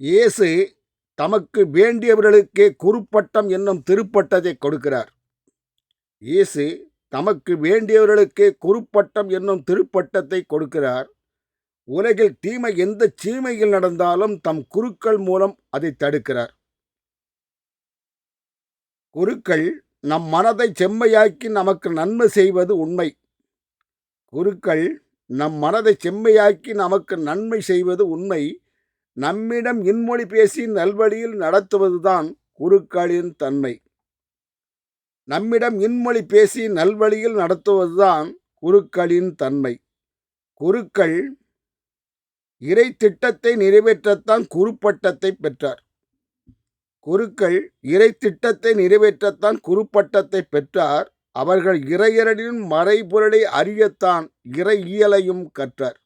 இயேசு தமக்கு வேண்டியவர்களுக்கே குறுப்பட்டம் என்னும் திருப்பட்டத்தை கொடுக்கிறார். இயேசு தமக்கு வேண்டியவர்களுக்கே குருப்பட்டம் என்னும் திருப்பட்டத்தை கொடுக்கிறார். உலகில் தீமை எந்த சீமையில் நடந்தாலும் தம் குருக்கள் மூலம் அதை தடுக்கிறார். குருக்கள் நம் மனதை செம்மையாக்கி நமக்கு நன்மை செய்வது உண்மை. குருக்கள் நம் மனதை செம்மையாக்கி நமக்கு நன்மை செய்வது உண்மை. நம்மிடம் இன்மொழி பேசி நல்வழியில் நடத்துவதுதான் குருக்களின் தன்மை. நம்மிடம் இன்மொழி பேசி நல்வழியில் நடத்துவதுதான் குருக்களின் தன்மை. குருக்கள் இறை திட்டத்தை நிறைவேற்றத்தான் குருப்பட்டத்தை பெற்றார். குருக்கள் இறை திட்டத்தை நிறைவேற்றத்தான் குருப்பட்டத்தை பெற்றார். அவர்கள் இறையரனின் மறைபொருளை அறியத்தான் இறையியலையும் கற்றார்.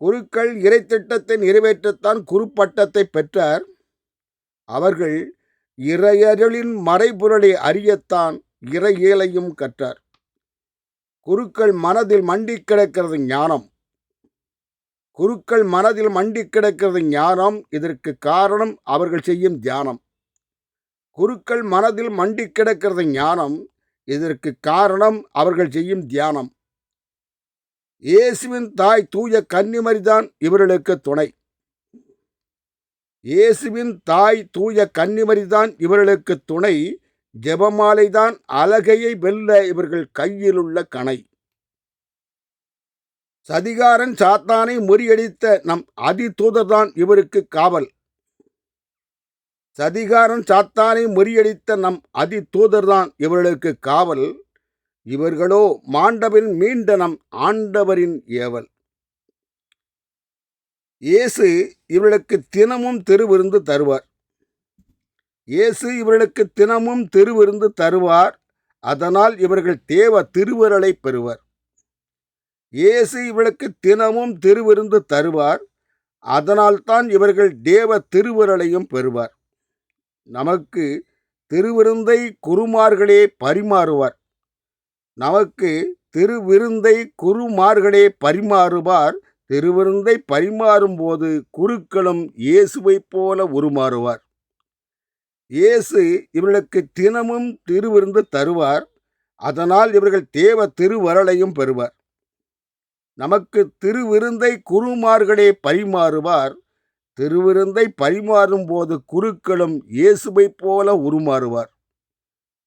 குருக்கள் இறை திட்டத்தை நிறைவேற்றத்தான் குருப்பட்டத்தை பெற்றார். அவர்கள் இறையருளின் மறைபொருளை அறியத்தான் இறையியலையும் கற்றார். குருக்கள் மனதில் மண்டி கிடக்கிறது ஞானம். குருக்கள் மனதில் மண்டி கிடக்கிறது ஞானம் இதற்கு காரணம் அவர்கள் செய்யும் தியானம். குருக்கள் மனதில் மண்டி கிடக்கிறது ஞானம் இதற்கு காரணம் அவர்கள் செய்யும் தியானம். இயேசுவின் தாய் தூய கன்னிமரிதான் இவர்களுக்கு துணை. இயேசுவின் தாய் தூய கன்னிமரிதான் இவர்களுக்கு துணை. ஜெபமாலைதான் அழகையை வெல்ல இவர்கள் கையில் உள்ள கணை. சதிகாரன் சாத்தானை முறியடித்த நம் அதி தூதர்தான் இவருக்கு காவல். சதிகாரன் சாத்தானை முறியடித்த நம் அதி தூதர்தான் இவர்களுக்கு காவல். இவர்களோ மாண்டவன் மீண்டனம் ஆண்டவரின் ஏவல். இயேசு இவர்களுக்கு தினமும் திருவிருந்து தருவார். இயேசு இவர்களுக்கு தினமும் திருவிருந்து தருவார். அதனால் இவர்கள் தேவ திருவருளை பெறுவர். இயேசு இவளுக்கு தினமும் திருவிருந்து தருவார். அதனால்தான் இவர்கள் தேவ திருவருளையும் பெறுவார். நமக்கு திருவிருந்தை குருமார்களே பரிமாறுவார். நமக்கு திருவிருந்தை குருமார்களே பரிமாறுவார். திருவிருந்தை பரிமாறும்போது குருக்களும் இயேசுவைப் போல உருமாறுவார். இயேசு இவர்களுக்கு தினமும் திருவிருந்து தருவார். அதனால் இவர்கள் தேவ திருவரலையும் பெறுவார். நமக்கு திருவிருந்தை குருமார்களே பரிமாறுவார். திருவிருந்தை பரிமாறும் போது குருக்களும் இயேசுவைப் போல உருமாறுவார்.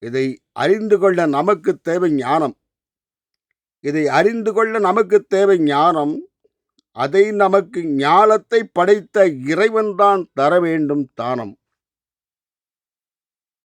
இதை அறிந்து கொள்ள நமக்கு தேவை ஞானம். இதை அறிந்து கொள்ள நமக்கு தேவை ஞானம் அதை நமக்கு ஞானத்தை படைத்த இறைவன்தான் தர வேண்டும் தானம்.